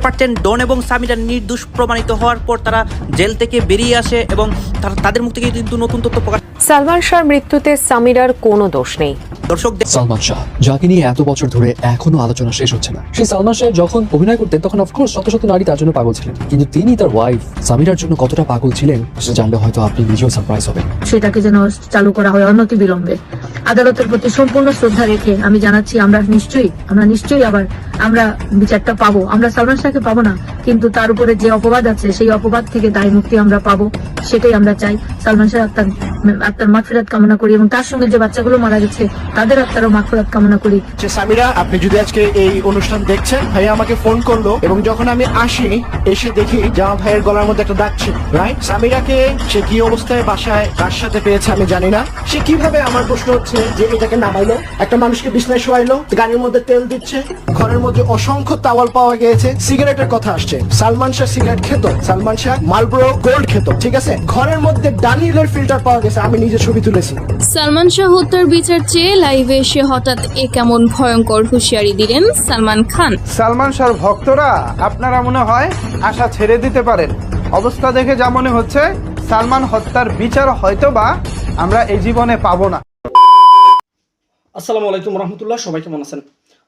পাচ্ছেন ডন এবং সামিরা নির্দোষ প্রমাণিত হওয়ার পর তারা জেল থেকে বেরিয়ে আসে এবং তাদের মুখ থেকে কিন্তু নতুন তথ্য প্রকাশ সালমান শাহর মৃত্যুতে সামিরার কোনো দোষ নেই। দর্শক সালমান শাহ যাকে নিয়ে এত বছর ধরে এখনও আলোচনা শেষ হচ্ছে না। সেই সালমান শাহ যখন অভিনয় করতেন তখন অফকোর্স শত শত নারী তার জন্য পাগল ছিলেন। কিন্তু তিনি তার ওয়াইফ সামিরার জন্য কতটা পাগল ছিলেন সেটা জানলে হয়তো আপনি নিজেও সারপ্রাইজ হবেন। সেটাকে যেন চালু করা হয় অনতি বিলম্বে। আদালতের প্রতি সম্পূর্ণ শ্রদ্ধা রেখে আমি জানাচ্ছি আমরা নিশ্চয়ই আমরা নিশ্চয়ই আবার আমরা বিচারটা পাবো। আমরা সালমান শাহকে পাবো না কিন্তু তার উপরে যে অপবাদ আছে, সেই অপবাদ থেকে দায় মুক্তি আমরা পাবো, সেটাই আমরা চাই। সালমান শাহ আত্মার আত্মার মাগফিরাত কামনা করি এবং তার সঙ্গে যে বাচ্চাগুলো মারা গেছে, তাদের আত্মারও মাগফিরাত কামনা করি। সামিরা, আপনি যদি আজকে এই অনুষ্ঠান দেখছেন ভাই আমাকে ফোন করল এবং যখন আমি আসি, এসে দেখি জামা ভাইয়ের গলার মধ্যে একটা দাগ ছিল। রাইট? সামিরাকে সে কি অবস্থায় বাসায়, কার সাথে পেয়েছে আমি জানি না। সে কীভাবে আমার প্রশ্ন হচ্ছে যে এটাকে নামাইলো? একটা মানুষকে বিছনায় শোয়াইলো, গাড়ির মধ্যে তেল দিচ্ছে, ঘরের মধ্যে অসংখ্য তাওয়াল পাওয়া গিয়েছে, সিগারেটের কথা আসছে। সালমান শাহ সিগারেট খেত সালমান শাহ মালব্রো গোল্ড খেত ঠিক আছে? ঘরের মধ্যে ডানিয়েলের ফিল্টার পাওয়া গেছে আমি নিজে ছবি তুলেছি। সালমান শাহ হত্যার বিচার চেয়ে লাইভে এসে হঠাৎ এ কেমন ভয়ঙ্কর হুঁশিয়ারি দিলেন সালমান খান। সালমান শাহর ভক্তরা আপনারা মনে হয় আশা ছেড়ে দিতে পারেন। অবস্থা দেখে যা মনে হচ্ছে সালমান হত্যার বিচার হয়তো বা আমরা এই জীবনে পাবো না। আসসালামু আলাইকুম রহমতুল্লাহ সবাই কেমন আছেন?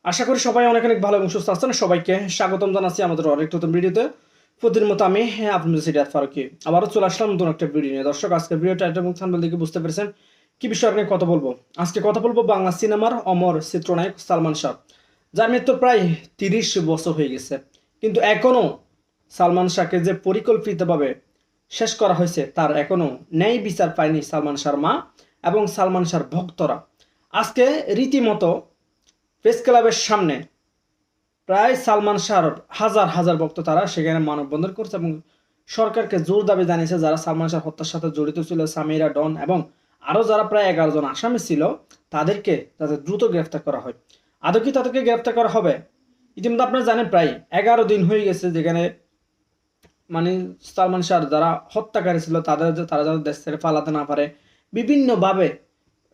আশা করি সবাই অনেক অনেক ভালো এবং সুস্থ আছেন। সবাইকে স্বাগতম জানাচ্ছি আমাদের অনেক নতুন ভিডিওতে। প্রতিদিন মতো আমি হ্যাঁ, আপনাদের সিরিয়াত ফারুকি। আবারও চলে আসলাম নতুন একটা ভিডিও নিয়ে। দর্শক আজকে ভিডিও টাইটেল এবং থাম্বনেল দেখে বুঝতে পেরেছেন কি বিষয় নিয়ে কথা বলব। আজকে কথা বলব বাংলা সিনেমার অমর চিত্রনায়ক সালমান শাহ যার মৃত্যু প্রায় তিরিশ বছর হয়ে গেছে। কিন্তু এখনও সালমান শাহকে যে পরিকল্পিতভাবে শেষ করা হয়েছে তার এখনও ন্যায় বিচার পায়নি সালমান শাহর মা এবং সালমান শাহর ভক্তরা। আজকে রীতিমতো প্রেস ক্লাবের সামনে প্রায় সালমান শাহর হাজার হাজার ভক্ত তারা সেখানে মানববন্ধন করছে এবং সরকারকে জোর দাবি জানিয়েছে যারা সালমান শাহ হত্যার সাথে জড়িত ছিল, সামিরা ডন এবং আরও যারা প্রায় এগারো জন আসামি ছিল, তাদেরকে যাতে দ্রুত গ্রেফতার করা হয়। আদৌ কি তাদেরকে গ্রেফতার করা হবে? ইতিমধ্যে আপনারা জানেন প্রায় এগারো দিন হয়ে গেছে যেখানে মানে সালমান শাহ যারা হত্যাকারী ছিল, তাদের তারা যাতে দেশ ছেড়ে পালাতে না পারে। বিভিন্নভাবে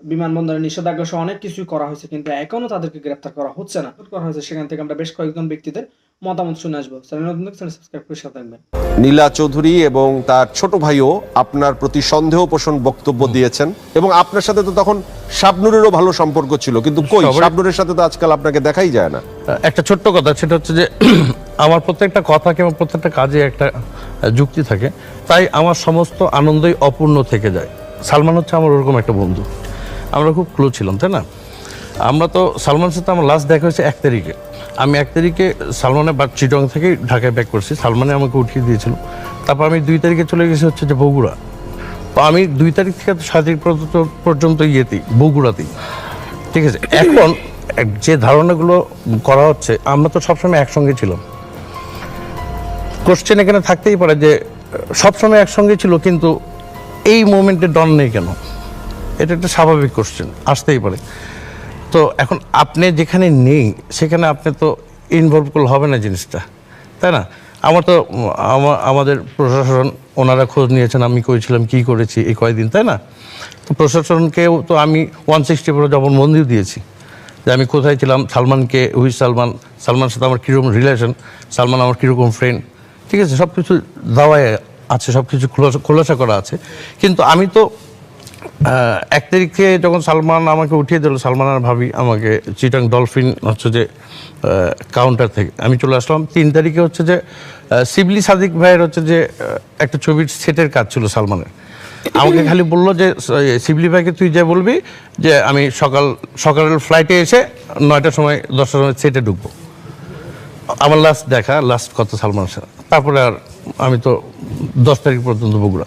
বিমানবন্দরে নিষেধাজ্ঞা সহ অনেক কিছুই করা হয়েছে কিন্তু এখনও তাদেরকে গ্রেপ্তার করা হচ্ছে না। করা হয়েছে সেখান থেকে আমরা বেশ কয়েকজন ব্যক্তিদের মতামত শুনে আসব। নতুন চ্যানেল সাবস্ক্রাইব করে সাথে থাকবেন। নীলা চৌধুরী এবং তার ছোট ভাইও আপনার প্রতি সন্দেহ পোষণ বক্তব্য দিয়েছেন এবং আপনার সাথে তো তখন শাবনুরেরও ভালো সম্পর্ক ছিল কিন্তু কই? শাবনুরের সাথে তো আজকাল আপনাকে দেখাই যায় না। একটা ছোট্ট কথা সেটা হচ্ছে যে আমার প্রত্যেকটা কথা কিংবা প্রত্যেকটা কাজে একটা যুক্তি থাকে তাই আমার সমস্ত আনন্দই অপূর্ণ থেকে যায়। সালমান হচ্ছে আমার ওরকম একটা বন্ধু। আমরা খুব ক্লোজ ছিলাম, তাই না? আমরা তো সালমান সাথে আমার লাস্ট দেখা হয়েছে এক তারিখে। আমি এক তারিখে সালমানের বা চিটং থেকে ঢাকায় ব্যাক করছি। সালমানে আমাকে উঠিয়ে দিয়েছিল। তারপর আমি দুই তারিখে চলে গেছি হচ্ছে যে বগুড়া। তো আমি দুই তারিখ থেকে সাত তারিখ পর্যন্ত পর্যন্ত ইয়েতেই, বগুড়াতেই। ঠিক আছে? এখন যে ধারণাগুলো করা হচ্ছে, আমরা তো সবসময় একসঙ্গে ছিলাম। কোশ্চেন এখানে থাকতেই পারে যে, সবসময় একসঙ্গে ছিল, কিন্তু এই মোমেন্টে ডন নেই কেন? এটা একটা স্বাভাবিক কোশ্চেন আসতেই পারে। তো এখন আপনি যেখানে নেই, সেখানে আপনি তো ইনভলভ করলে হবে না জিনিসটা, তাই না? আমার তো আমাদের প্রশাসন ওনারা খোঁজ নিয়েছেন, আমি করেছিলাম কি করেছি এই কয়েকদিন তাই না? তো প্রশাসনকেও তো আমি ওয়ান সিক্সটি ফোর জবানবন্দিও দিয়েছি, যে আমি কোথায় ছিলাম, সালমানকে হুই সালমান, সালমানের সাথে আমার কীরকম রিলেশন সালমান আমার কীরকম ফ্রেন্ড ঠিক আছে? সব কিছু দাওয়ায় আছে সব কিছু খোলাসা খোলাসা করা আছে। কিন্তু আমি তো এক তারিখে যখন সালমান আমাকে উঠিয়ে দিল, সালমান আর ভাবি আমাকে চিটাং ডলফিন হচ্ছে যে কাউন্টার থেকে। আমি চলে আসলাম। তিন তারিখে হচ্ছে যে শিবলি সাদিক ভাইয়ের হচ্ছে যে একটা ছবির সেটের কাজ ছিল সালমানের। আমাকে খালি বলল যে শিবলি ভাইকে তুই যে বলবি যে, আমি সকাল, সকালের ফ্লাইটে এসে নয়টার সময়, দশটার সময় সেটে ঢুকবো। আমার লাস্ট দেখা লাস্ট কথা সালমানের সাথে। তারপরে আর আমি তো দশ তারিখ পর্যন্ত বগুড়া।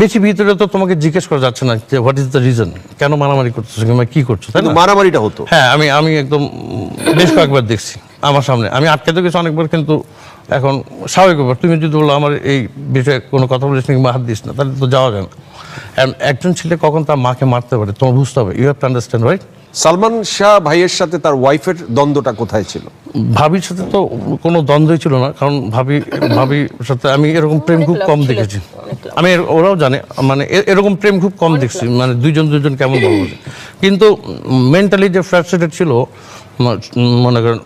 বেশি ভিতরে তো তোমাকে জিজ্ঞেস করা যাচ্ছে না যে হোয়াট ইজ দ্য রিজন কেন মারামারি করতেছো কিংবা কি করছ তাই না? মারামারিটা হতো। হ্যাঁ আমি আমি একদম বেশ কয়েকবার দেখছি আমার সামনে। আমি আটকে তো গেছি অনেকবার কিন্তু এখন স্বাভাবিক ব্যাপার। তুমি যদি বলো আমার এই বিষয়ে কোনো কথা বলিস না কিংবা হাত দিস না তাহলে তো যাওয়া যায় না। একজন ছেলে কখন তার মাকে মারতে পারে তোমার বুঝতে হবে। You have to understand right Salman Shah ভাইয়ের সাথে তার ওয়াইফের দ্বন্দ্বটা কোথায় ছিল? ভাবির সাথে তো কোনো দ্বন্দ্বই ছিল না কারণ ভাবি ভাবির সাথে আমি এরকম প্রেম খুব কম দেখেছি। আমি ওরাও জানে মানে এরকম প্রেম খুব কম দেখছি মানে দুইজন দুজন কেমন বলব কিন্তু মেন্টালি যে ফ্রাস্ট্রেটেড ছিল মনে করেন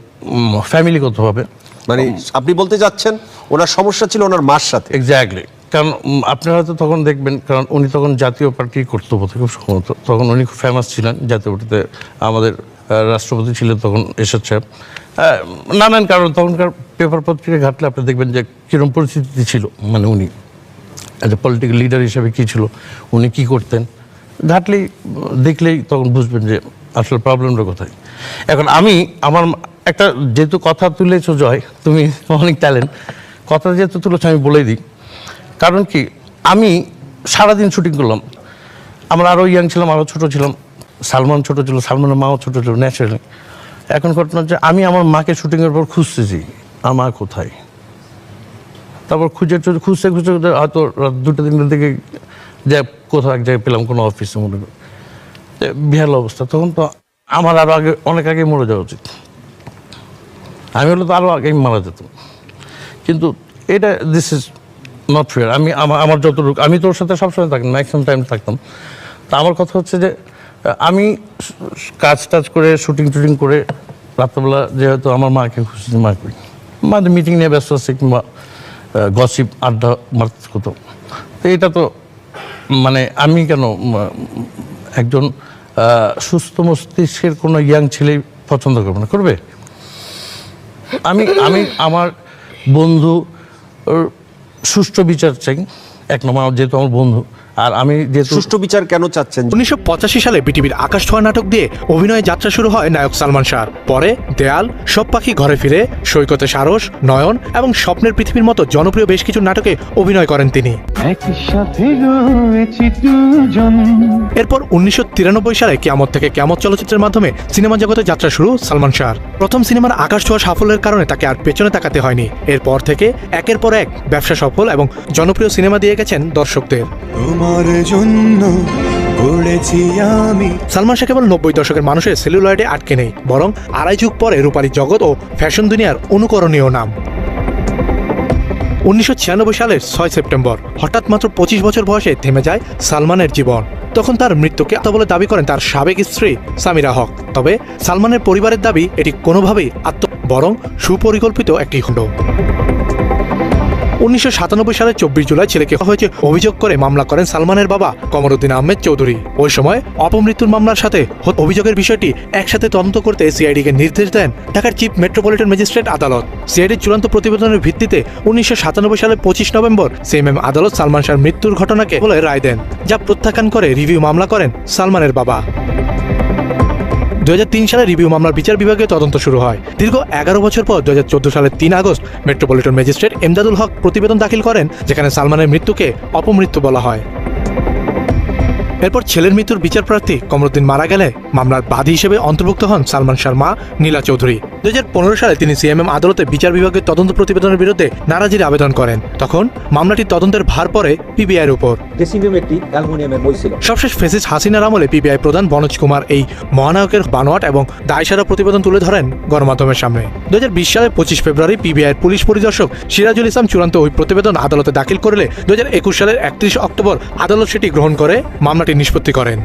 ফ্যামিলিগতভাবে মানে আপনি বলতে যাচ্ছেন ওনার সমস্যা ছিল ওনার মার সাথে। এক্স্যাক্টলি কারণ আপনারা হয়তো তখন দেখবেন, কারণ উনি তখন জাতীয় পার্টি করতো বোধহয় খুব সম্ভবত। তখন উনি খুব ফেমাস ছিলেন, জাতীয় পার্টিতে আমাদের রাষ্ট্রপতি ছিলেন তখন এরশাদ সাহেব। নানান কারণ তখনকার পেপার পত্রিকা ঘাটলে আপনি দেখবেন যে কীরকম পরিস্থিতি ছিল মানে উনি অ্যাজ এ পলিটিক্যাল লিডার হিসেবে কী ছিল, উনি কি করতেন। ঘাটলেই, দেখলেই তখন বুঝবেন যে আসলে প্রবলেমটা কোথায়। এখন আমি, আমার একটা যেহেতু কথা তুলেছ জয়, তুমি অনেক ট্যালেন্ট কথা যেহেতু তুলেছো আমি বলেই দিই। কারণ কি, আমি সারাদিন শুটিং করলাম। আমরা আরও ইয়াং ছিলাম আরও ছোটো ছিলাম। সালমান ছোট ছিল, সালমানের মাও ছোটো ছিল ন্যাচারালি এখন ঘটনা হচ্ছে, আমি আমার মাকে শুটিংয়ের পর খুঁজতেছি, আমার কোথায়? তারপর খুঁজে খুঁজতে খুঁজতে খুঁজতে হয়তো দুটো তিনটের দিকে যে কোথাও এক জায়গায় পেলাম, কোনো অফিসে মনে করি। বিহাল অবস্থা, তখন তো আমার আরও আগে, অনেক আগে মরে যাওয়া উচিত। আমি হলে তো আরও আগেই মারা যেতাম। কিন্তু এটা দিস ইজ নট ফেয়ার আমি আমার যতটুকু আমি তোর সাথে সবসময় থাকতাম ম্যাক্সিমাম টাইম থাকতাম। তা আমার কথা হচ্ছে যে আমি কাজ টাজ করে শুটিং টুটিং করে, রাত্রেবেলা যেহেতু আমার মাকে খুশি মা করি। মাঝে মিটিং নিয়ে ব্যস্ত আছে কিংবা গসিপ আড্ডা মারতে হতো তো এটা তো মানে আমি কেন একজন সুস্থ মস্তিষ্কের কোনো ইয়াং ছেলে পছন্দ করবে না। করবে? আমি আমি আমার বন্ধু সুষ্ঠু বিচার চাই। এক নম্বর আমার যেহেতু আমার বন্ধু আর আমি যেহেতু সুষ্ঠু বিচার কেন চাচ্ছেন? উনিশশো পঁচাশি সালে পৃথিবীর আকাশ ছোঁয়া নাটক দিয়ে অভিনয়ে যাত্রা শুরু হয় নায়ক সালমান শাহ পরে দেয়াল সব পাখি ঘরে ফিরে সৈকতে সারস নয়ন এবং স্বপ্নের পৃথিবীর মতো জনপ্রিয় বেশ কিছু নাটকে অভিনয় করেন তিনি। এরপর উনিশশো তিরানব্বই সালে কেয়ামত থেকে কেয়ামত চলচ্চিত্রের মাধ্যমে সিনেমা জগতে যাত্রা শুরু সালমান শাহর। প্রথম সিনেমার আকাশ ছোঁয়া সাফল্যের কারণে তাকে আর পেছনে তাকাতে হয়নি। এরপর থেকে একের পর এক ব্যবসা সফল এবং জনপ্রিয় সিনেমা দিয়ে গেছেন দর্শকদের। তোমার জন্য সালমান শাহ কেবল নব্বই দশকের মানুষের সেলুলয়েডে আটকে নেই বরং আড়াই যুগ পরে রূপালী জগৎ ও ফ্যাশন দুনিয়ার অনুকরণীয় নাম। উনিশশো ছিয়ানব্বই সালের ছয় সেপ্টেম্বর, হঠাৎ মাত্র পঁচিশ বছর বয়সে থেমে যায় সালমানের জীবন। তখন তার মৃত্যুকে আত্ম বলে দাবি করেন তার সাবেক স্ত্রী সামিরা হক। তবে সালমানের পরিবারের দাবি, এটি কোনোভাবেই আত্ম বরং সুপরিকল্পিত একটি খণ্ড। উনিশশো সাতানব্বই সালের চব্বিশ জুলাই ছেলেকে হয়েছে। অভিযোগ করে মামলা করেন সালমানের বাবা কমরুদ্দিন আহমেদ চৌধুরী। ওই সময় অপমৃত্যুর মামলার সাথে অভিযোগের বিষয়টি একসাথে তদন্ত করতে সিআইডিকে নির্দেশ দেন ঢাকার চিফ মেট্রোপলিটন ম্যাজিস্ট্রেট আদালত। সিআইডির চূড়ান্ত প্রতিবেদনের ভিত্তিতে উনিশশো সাতানব্বই সালের পঁচিশ নভেম্বর সিএমএম আদালত সালমান শাহর মৃত্যুর ঘটনাকে বলে রায় দেন, যা প্রত্যাখ্যান করে রিভিউ মামলা করেন সালমানের বাবা। দু হাজার তিন সালে রিভিউ মামলার বিচার বিভাগে তদন্ত শুরু হয়। দীর্ঘ এগারো বছর পর দু হাজার চোদ্দ সালের তিন August metropolitan magistrate Emdadul Haque প্রতিবেদন দাখিল করেন, যেখানে সালমানের মৃত্যুকে অপমৃত্যু বলা হয়। এরপর ছেলের মৃত্যুর বিচার প্রার্থী কমরুদ্দিন মারা গেলে মামলার বাদী হিসেবে অন্তর্ভুক্ত হন সালমান শার মা নীলা চৌধুরী। দুই হাজার পনেরো সালে তিনি সিএমএম আদালতে বিচার বিভাগের তদন্ত প্রতিবেদনের বিরুদ্ধে নারাজির আবেদন করেন। তখন মামলাটি তদন্তের ভার পড়ে পিবিআইয়ের উপর। সবশেষ ফেসিস হাসিনার আমলে পিবিআই প্রধান বনোজ কুমার এই মহানায়কের বানোয়াট এবং দায়সারা প্রতিবেদন তুলে ধরেন গণমাধ্যমের সামনে। দুই হাজার বিশ সালে পঁচিশ ফেব্রুয়ারি পিবিআইয়ের পুলিশ পরিদর্শক সিরাজুল ইসলাম চূড়ান্ত ওই প্রতিবেদন আদালতে দাখিল করলে দুই হাজার একুশ সালের একত্রিশ অক্টোবর আদালত সেটি গ্রহণ করে মামলাটি নিষ্পত্তি করেন।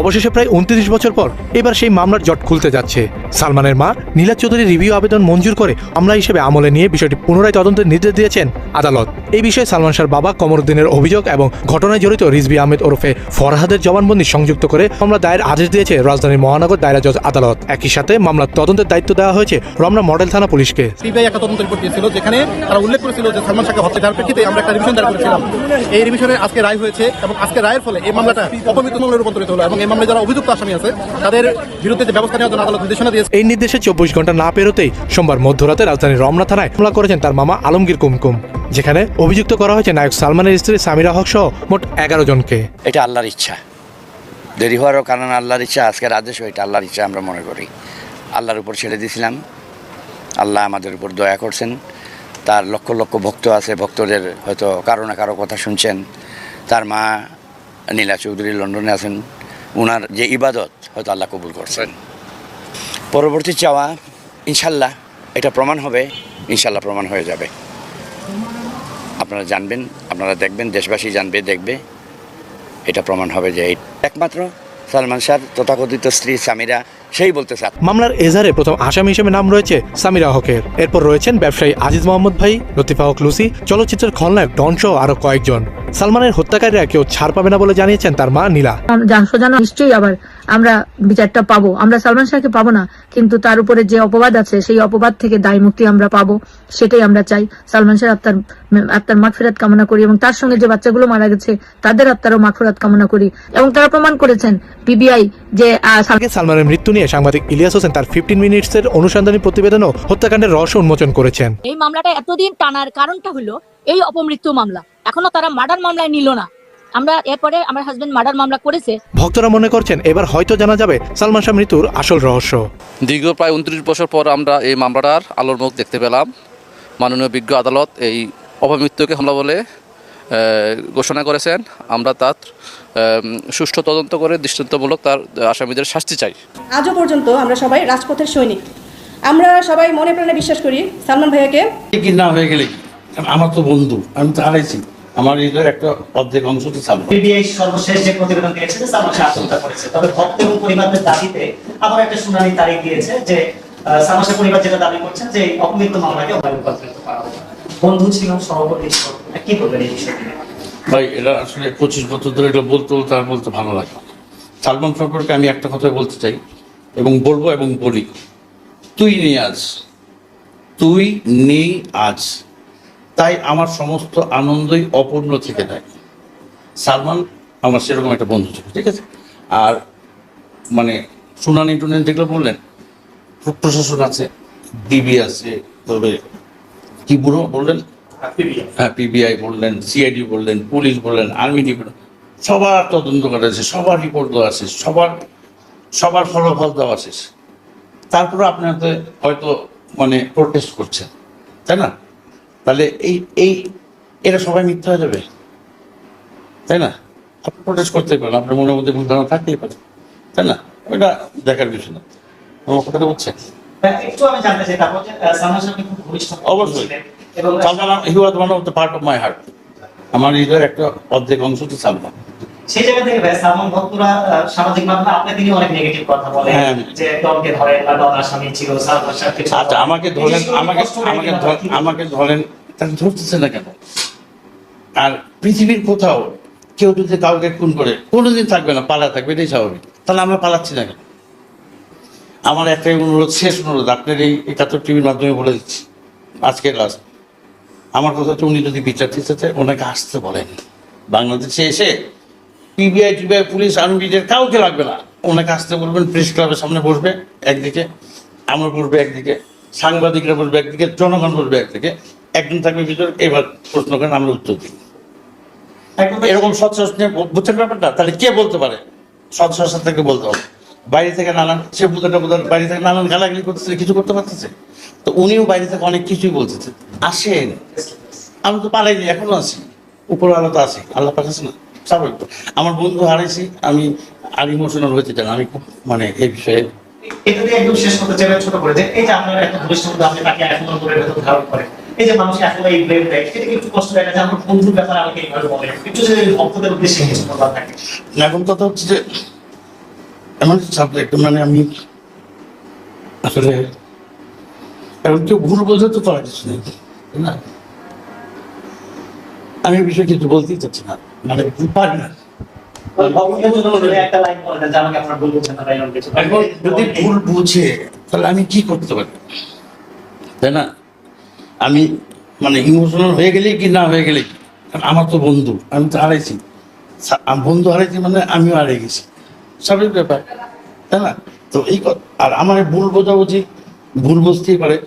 অবশেষে প্রায় উনত্রিশ বছর পর এবার সেই মামলার জট খুলতে যাচ্ছে। সালমানের মা নীলা চৌধুরী রিভিউ আবেদন মঞ্জুর করে মামলা হিসেবে আমলে নিয়ে বিষয়টি পুনরায় তদন্তের নির্দেশ দিয়েছেন আদালত। এই বিষয়ে সালমান শাহর বাবা কমরুদ্দিনের অভিযোগ এবং ঘটনায় জড়িত রিজবি আহমেদ ওরফে ফরহাদের জবানবন্দি সংযুক্ত করে মামলা দায়ের আদেশ দিয়েছে রাজধানীর মহানগর দায়রা জজ আদালত। একই সাথে মামলার তদন্তের দায়িত্ব দেওয়া হয়েছে রমনা মডেল থানা পুলিশকে। সিবিআই একটা তদন্ত রিপোর্ট দিয়েছিল যেখানে তারা উল্লেখ করেছিল যে সালমান শাহকে হত্যা যার প্রেক্ষিতে আমরা একটা রিভিশন দায়ের করেছিলাম। এই রিভিশনের আজকে রায় হয়েছে এবং আজকে রায়ের ফলে এই মামলাটা অপমৃত্যু মামলায় রূপান্তরিত হলো এবং এই মামলায় যারা অভিযুক্ত আসামি আছে, তাদের বিরুদ্ধে যে ব্যবস্থা নেওয়ার জন্য আদালত নির্দেশনা দিয়েছে এই নির্দেশে চব্বিশ ঘণ্টা না পেরোতেই সোমবার মধ্যরাতে রাজধানীর রমনা থানায় হামলা করেছেন তার মামা আলমগীর কুমকুম, যেখানে অভিযুক্ত করা হয়েছে নায়ক সালমানের স্ত্রী সামিরা হক সহ মোট এগারো জনকে। এটা আল্লাহর ইচ্ছা। দেরি হওয়ারও কারণ আল্লাহর ইচ্ছা আজকের আদেশ এটা আল্লাহর ইচ্ছা আমরা মনে করি। আল্লাহর উপর ছেড়ে দিয়েছিলাম আল্লাহ আমাদের উপর দয়া করছেন। তার লক্ষ লক্ষ ভক্ত আছে, ভক্তদের হয়তো কারও না কারও কথা শুনছেন। তার মা নীলা চৌধুরী লন্ডনে আছেন। ওনার যে ইবাদত হয়তো আল্লাহ কবুল করছেন। পরবর্তী চাওয়া, ইনশাল্লাহ এটা প্রমাণ হবে, ইনশাল্লাহ প্রমাণ হয়ে যাবে। আপনারা জানবেন, আপনারা দেখবেন, দেশবাসী জানবে, দেখবে। এটা প্রমাণ হবে যে একমাত্র সালমান শাহ তথাকথিত স্ত্রী সামিরা সেই বলতে চান মামলার এজারে প্রথম আসামি হিসেবে নাম রয়েছে সামিরা হকের। এরপর রয়েছেন ব্যবসায়ী আজিজ মোহাম্মদ ভাই লতিফা হক লুসি চলচ্চিত্রের খলনায়ক ডন সহ আরও কয়েকজন। সালমানের হত্যাকারীরা কেউ ছাড় পাবে না বলে জানিয়েছেন তার মা নীলা। নিশ্চয়ই আবার আমরা বিচারটা পাবো। আমরা সালমান শাহকে পাবো না কিন্তু তার উপরে যে অপবাদ আছে সেই অপবাদ থেকে দায় মুক্তি আমরা পাবো সেটাই আমরা চাই। সালমান শাহ আত্মার আত্মার মাগফিরাত কামনা করি এবং তার সঙ্গে যে বাচ্চাগুলো মারা গেছে তাদের আত্মারও মাগফিরাত কামনা করি এবং তারা প্রমাণ করেছেন পিবিআই যে সালমানের মৃত্যু নিয়ে সাংবাদিক ইলিয়াস হোসেন তার ফিফটিন মিনিটসের অনুসন্ধানী প্রতিবেদনও হত্যাকাণ্ডের রহস্য উন্মোচন করেছেন। এই মামলাটা এতদিন টানার কারণটা হলো এই অপমৃত্যু মামলা। এখনও তারা মার্ডার মামলায় নিল না। আমরা এরপরে আমার হাজবেন্ড মার্ডার মামলা করেছে। ভক্তরা মনে করছেন এবার হয়তো জানা যাবে সালমান শাহ মৃত্যুর আসল রহস্য। দীর্ঘ প্রায় উনত্রিশ বছর পর আমরা এই মামলাটার আলোর মুখ দেখতে পেলাম। মাননীয় বিজ্ঞ আদালত এই অপমৃত্যুকে হামলা বলে ঘোষণা করেছেন। আমরা তার সুষ্ঠু তদন্ত করে দৃষ্টান্তমূলক তার আসামিদের শাস্তি চাই। আজও পর্যন্ত আমরা সবাই রাজপথের সৈনিক। আমরা সবাই মনে প্রাণে বিশ্বাস করি। সালমান ভাইয়াকে কি না হয়ে গেলে? আমার তো বন্ধু আমি তো হারাইছি। আমার হৃদয়ের একটা অর্ধেক অংশ তো সালমান। সর্বশেষ যে প্রতিবেদন দিয়েছে যে সালমান শাহ আত্মহত্যা করেছে। তবে ভক্ত এবং পরিবারদের দাবিতে আবার একটা শুনানি তারিখ দিয়েছে যে সালমান শাহ পরিবার যেটা দাবি করছেন যে অপমৃত্যু মামলাকে অবাধ রূপান্তরিত করা হবে বন্ধু ছিল সভাপতি কি বলবেন এই বিষয়ে? ভাই, এটা আসলে পঁচিশ বছর ধরে এটা বলতে বলতে আর বলতে ভালো লাগে। সালমান সম্পর্কে আমি একটা কথা বলতে চাই এবং বলব এবং বলি। তুই নেই আজ। তুই নেই আজ। তাই আমার সমস্ত আনন্দই অপূর্ণ থেকে যায়। সালমান আমার সেরকম একটা বন্ধু ছিল ঠিক আছে? আর মানে শুনানি টুনানি যেগুলো বললেন প্র- প্রশাসন আছে ডিবি আছে, তবে কি বুড়ো বললেন? হ্যাঁ পিবিআই বললেন সিআইডি বললেন পুলিশ বললেন আর্মি ডিপার্টমেন্ট সবার তদন্ত করা আছে সবার রিপোর্ট দেওয়া আছে সবার সবার ফলাফল দেওয়া আছে। তারপরে আপনার হয়তো মানে প্রোটেস্ট করছেন তাই না? তাহলে এই এই এরা সবাই মিথ্যা হয়ে যাবে তাই না? আপনি প্রোটেস্ট করতে পারেন আপনার মনের মধ্যে ভুল ধারণা থাকতেই পারে তাই না? ওইটা দেখার বিষয় না। আমার কথাটা বুঝছেন? একটু আমি জানতে চাই তারপর সালমান শাহ খুব ঘনিষ্ঠ অবশ্যই। Salman he was one of the part of my heart আমার হৃদয়ের একটা অর্ধেক অংশ তো সালমান। সেই জায়গা থেকে ভাই সালমান ভক্তরা সামাজিক মাধ্যমে আপনাকে নিয়ে অনেক নেগেটিভ কথা বলে হ্যাঁ। যে ডনকে ধরেন বা ডন আসামি ছিল সালমান শাহ আচ্ছা আমাকে ধরেন আমাকে আমাকে ধর- আমাকে ধরেন তাকে ধরতেছে না কেন? আর পৃথিবীর কোথাও কেউ যদি কাউকে খুন করে কোনোদিন থাকবে না পালা থাকবে এটাই স্বাভাবিক। তাহলে আমরা পালাচ্ছি না কেন? আমার একটাই অনুরোধ শেষ অনুরোধ আপনার এই একাত্তর টিভির মাধ্যমে বলে দিচ্ছি আজকে লাস্ট আমার কথা হচ্ছে উনি যদি বিচার দিতে চায় ওনাকে আসতে বলেন। বাংলাদেশে এসে পিবিআই টিবিআই পুলিশ আর্মিদের কাউকে লাগবে না। ওনাকে আসতে বলবেন প্রেস ক্লাবের সামনে বসবে একদিকে আমরা বসবে একদিকে সাংবাদিকরা বসবে একদিকে জনগণ বসবে একদিকে। একজন থাকবে ভিতরে এবার প্রশ্ন করেন আমরা উত্তর দিই। এরকম সৎসাহস নিয়ে বুঝছেন ব্যাপারটা তাহলে কে বলতে পারে? সৎসাহস থেকে বলতে হবে। বাইরে থেকে নানান সে বুধাটা বুধার বাইরে থেকে নানান গালাগালি করতেছে কিছু করতে পারতেছে। তো উনিও বাইরে থেকে অনেক কিছুই বলতেছে। আসেন। আমি তো পালাইনি এখনও আছি। উপর আলো তো আছি আল্লাহ পাক না? স্বাভাবিক আমার বন্ধু হারাইছি আমি আর ইমোশনাল হতে চান আমি খুব মানে এই বিষয়ে এটা একদম শেষ করতে চাই ছোট করে যে এই যে আপনার একটা ঘনিষ্ঠ আপনি তাকে এখনও মনের ধারণ করে এই যে মানুষ এখনও এই ব্লেম দেয় এটা একটু কষ্ট লাগে যে আমার বন্ধুর ব্যাপারে আমাকে এইভাবে বলে একটু যদি ভক্তদের উদ্দেশ্যে কিছু বলার থাকে। এখন কথা হচ্ছে যে এমন সাবজেক্ট মানে আমি আসলে এখন কেউ ভুল বোঝা তো করার কিছু নেই না? আমি বিষয়ে কিছু বলতেই চাচ্ছি না মানে পারি না। যদি ভুল বুঝে তাহলে আমি কি করতে পারি? তাই না? আমি মানে ইমোশনাল হয়ে গেলেই কি না হয়ে গেলে আমার তো বন্ধু আমি তো হারাইছি। বন্ধু হারাইছি মানে আমিও হারিয়ে গেছি। স্বাভাবিক ব্যাপার তাই না? তো এই আর আমার ভুল বোঝাবুঝি ভুল বুঝতেই পারে।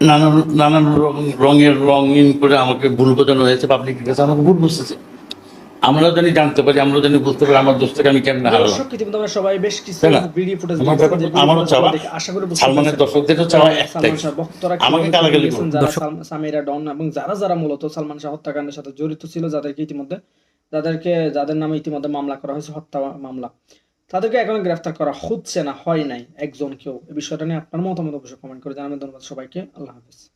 নানান নানান রং- রঙের রঙিন করে আমাকে ভুল বোঝানো হয়েছে পাবলিকের কাছে আমাকে ভুল বুঝতেছে। আমরা জানি জানতে পারি আমরা জানি বুঝতে পারি আমার দোস্তকে আমি কেমন হারালাম। আমরা সবাই বেশ কিছু ভিডিও ফুটেজ আমারও চাওয়া, আশা করি সালমানের। দর্শকদেরও চাওয়া একটাই। ভক্তরা আমাকে গালাগালি সামিরা ডন এবং যারা যারা মূলত সালমান শাহ হত্যাকাণ্ডের সাথে জড়িত ছিল যাদেরকে ইতিমধ্যে যাদেরকে যাদের নামে ইতিমধ্যে মামলা করা হয়েছে হত্যা মামলা। তাদেরকে এখনও গ্রেফতার করা হচ্ছে না, হয় নাই। একজন কেউ। এই বিষয়টা নিয়ে আপনার মতামত অবশ্যই কমেন্ট করে জানাবেন। ধন্যবাদ সবাইকে। আল্লাহ হাফিজ।